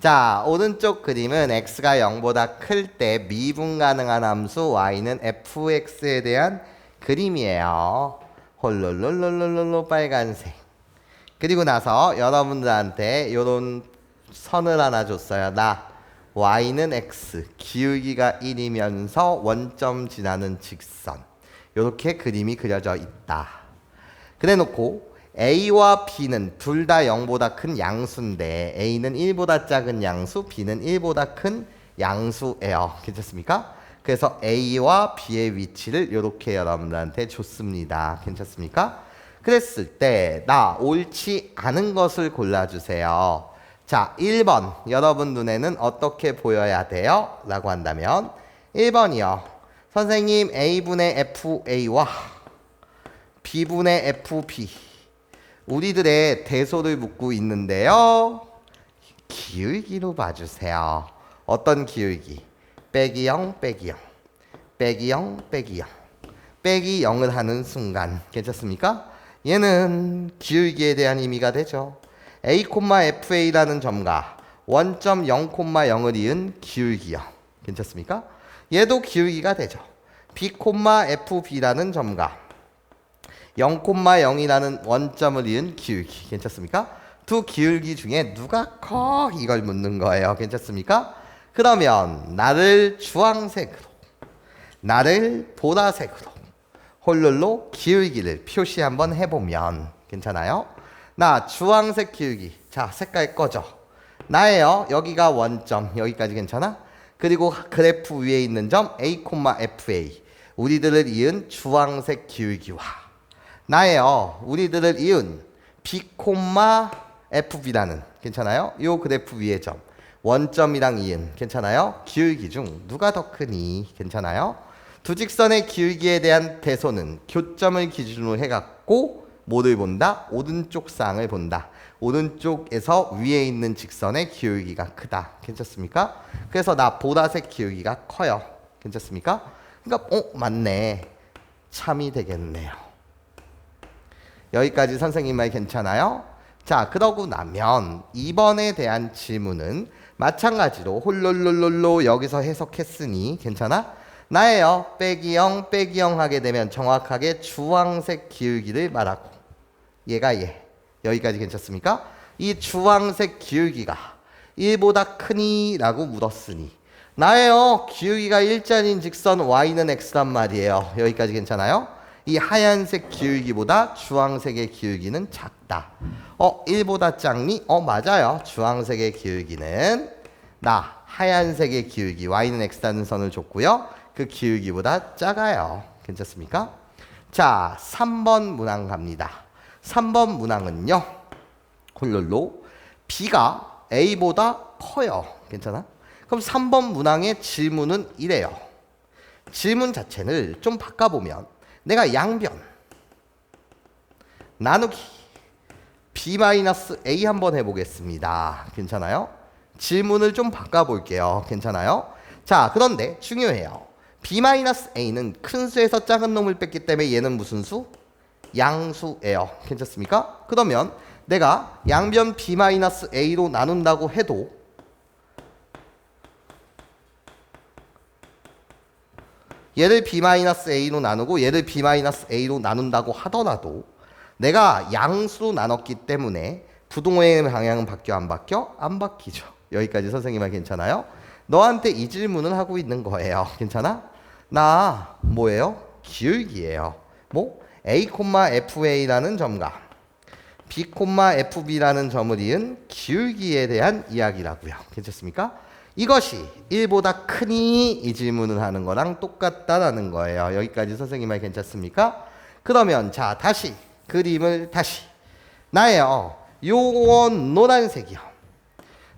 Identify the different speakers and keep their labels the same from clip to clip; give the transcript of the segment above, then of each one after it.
Speaker 1: 자, 오른쪽 그림은 x가 0보다 클 때 미분 가능한 함수 y는 fx에 대한 그림이에요. 홀롤롤롤롤롤 빨간색. 그리고 나서 여러분들한테 요런 선을 하나 줬어요. 나 y는 x, 기울기가 1이면서 원점 지나는 직선. 요렇게 그림이 그려져 있다. 그래 놓고 A와 B는 둘 다 0보다 큰 양수인데 A는 1보다 작은 양수, B는 1보다 큰 양수예요. 괜찮습니까? 그래서 A와 B의 위치를 이렇게 여러분들한테 줬습니다. 괜찮습니까? 그랬을 때 나 옳지 않은 것을 골라주세요. 자, 1번 여러분 눈에는 어떻게 보여야 돼요? 라고 한다면 1번이요. 선생님 A분의 FA와 B분의 FB 우리들의 대소를 묻고 있는데요. 기울기로 봐주세요. 어떤 기울기? 빼기 0, 빼기 0. 빼기 0, 빼기 0. 빼기 0을 하는 순간 괜찮습니까? 얘는 기울기에 대한 의미가 되죠. A, FA라는 점과 원점 0, 0을 이은 기울기요. 괜찮습니까? 얘도 기울기가 되죠. B, FB라는 점과 0,0이라는 원점을 이은 기울기 괜찮습니까? 두 기울기 중에 누가 커 이걸 묻는 거예요. 괜찮습니까? 그러면 나를 주황색으로 나를 보라색으로 홀룰로 기울기를 표시 한번 해보면 괜찮아요? 나 주황색 기울기 자 색깔 꺼져 나예요 여기가 원점 여기까지 괜찮아? 그리고 그래프 위에 있는 점 A, FA 우리들을 이은 주황색 기울기와 나예요. 우리들을 이은 B, FB라는 괜찮아요? 요 그래프 위의 점 원점이랑 이은 괜찮아요? 기울기 중 누가 더 크니? 괜찮아요? 두 직선의 기울기에 대한 대소는 교점을 기준으로 해갖고 뭐를 본다? 오른쪽 쌍을 본다. 오른쪽에서 위에 있는 직선의 기울기가 크다. 괜찮습니까? 그래서 나 보라색 기울기가 커요. 괜찮습니까? 그러니까 어 맞네. 참이 되겠네요. 여기까지 선생님 말 괜찮아요? 자, 그러고 나면 2번에 대한 질문은 마찬가지로 홀롤롤롤로 여기서 해석했으니 괜찮아? 나예요. 빼기 0, 빼기 0 하게 되면 정확하게 주황색 기울기를 말하고 얘가 얘. 여기까지 괜찮습니까? 이 주황색 기울기가 1보다 크니? 라고 물었으니 나예요. 기울기가 일자인 직선 y는 x란 말이에요. 여기까지 괜찮아요? 이 하얀색 기울기보다 주황색의 기울기는 작다. 어, 1보다 작니? 어, 맞아요. 주황색의 기울기는 나 하얀색의 기울기 y는 x라는 선을 줬고요. 그 기울기보다 작아요. 괜찮습니까? 자, 3번 문항 갑니다. 3번 문항은요. 홀롤로 b가 a보다 커요. 괜찮아? 그럼 3번 문항의 질문은 이래요. 질문 자체를 좀 바꿔보면 내가 양변 나누기 b-a 한번 해보겠습니다. 괜찮아요? 질문을 좀 바꿔볼게요. 괜찮아요? 자, 그런데 중요해요. b-a는 큰 수에서 작은 놈을 뺐기 때문에 얘는 무슨 수? 양수예요. 괜찮습니까? 그러면 내가 양변 b-a로 나눈다고 해도 얘를 b-a로 나누고 얘를 b-a로 나눈다고 하더라도 내가 양수로 나눴기 때문에 부동호의 방향은 바뀌어 안 바뀌어? 안 바뀌죠. 여기까지 선생님 말 괜찮아요? 너한테 이 질문을 하고 있는 거예요. 괜찮아? 나 뭐예요? 기울기예요. 뭐 a, fa라는 점과 b, fb라는 점을 이은 기울기에 대한 이야기라고요. 괜찮습니까? 이것이 1보다 크니 이 질문을 하는 거랑 똑같다라는 거예요. 여기까지 선생님 말 괜찮습니까? 그러면 자 다시 그림을 다시 나예요. 요건 노란색이요.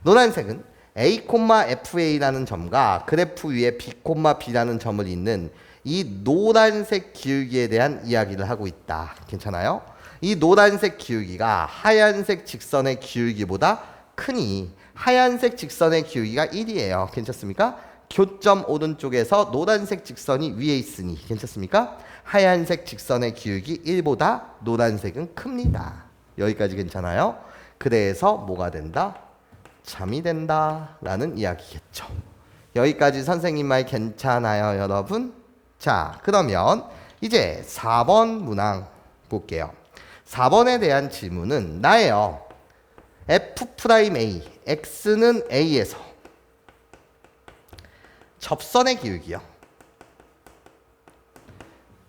Speaker 1: 노란색은 A, FA라는 점과 그래프 위에 B, B라는 점을 잇는 이 노란색 기울기에 대한 이야기를 하고 있다. 괜찮아요? 이 노란색 기울기가 하얀색 직선의 기울기보다 크니 하얀색 직선의 기울기가 1이에요. 괜찮습니까? 교점 오른쪽에서 노란색 직선이 위에 있으니 괜찮습니까? 하얀색 직선의 기울기 1보다 노란색은 큽니다. 여기까지 괜찮아요? 그래서 뭐가 된다? 잠이 된다 라는 이야기겠죠. 여기까지 선생님 말 괜찮아요, 여러분? 자, 그러면 이제 4번 문항 볼게요. 4번에 대한 질문은 나예요. F 프라임 a, x는 a에서 접선의 기울기요.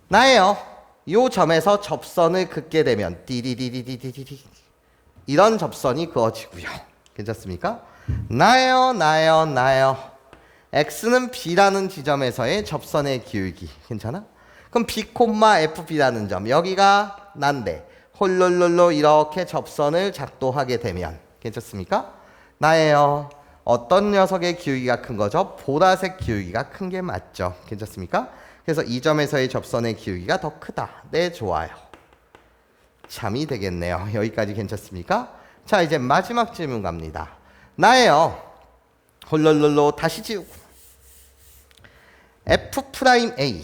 Speaker 1: 나예요. 요 점에서 접선을 긋게 되면 디디디디디디디 이런 접선이 그어지고요. 괜찮습니까? 나예요, 나예요, 나예요. x는 b라는 지점에서의 접선의 기울기 괜찮아? 그럼 b, fb라는 점 여기가 난데 홀롤롤로 이렇게 접선을 작도하게 되면 괜찮습니까? 나예요. 어떤 녀석의 기울기가 큰 거죠? 보라색 기울기가 큰 게 맞죠? 괜찮습니까? 그래서 이 점에서의 접선의 기울기가 더 크다. 네, 좋아요. 잠이 되겠네요. 여기까지 괜찮습니까? 자, 이제 마지막 질문 갑니다. 나예요. 홀롤롤로 다시 지우고. f 프라임 a.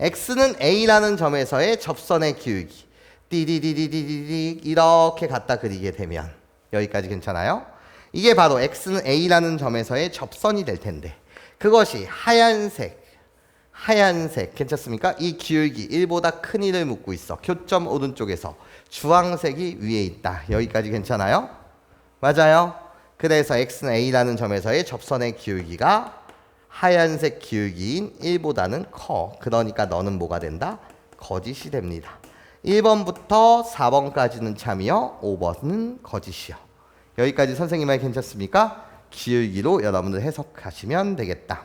Speaker 1: x는 a라는 점에서의 접선의 기울기. 띠디디디디디 이렇게 갖다 그리게 되면 여기까지 괜찮아요? 이게 바로 x는 a라는 점에서의 접선이 될 텐데 그것이 하얀색 하얀색 괜찮습니까? 이 기울기 1보다 큰 1을 묻고 있어. 교점 오른쪽에서 주황색이 위에 있다. 여기까지 괜찮아요? 맞아요. 그래서 x는 a라는 점에서의 접선의 기울기가 하얀색 기울기인 1보다는 커. 그러니까 너는 뭐가 된다? 거짓이 됩니다. 1번부터 4번까지는 참이요. 5번은 거짓이요. 여기까지 선생님 말 괜찮습니까? 기울기로 여러분들 해석하시면 되겠다.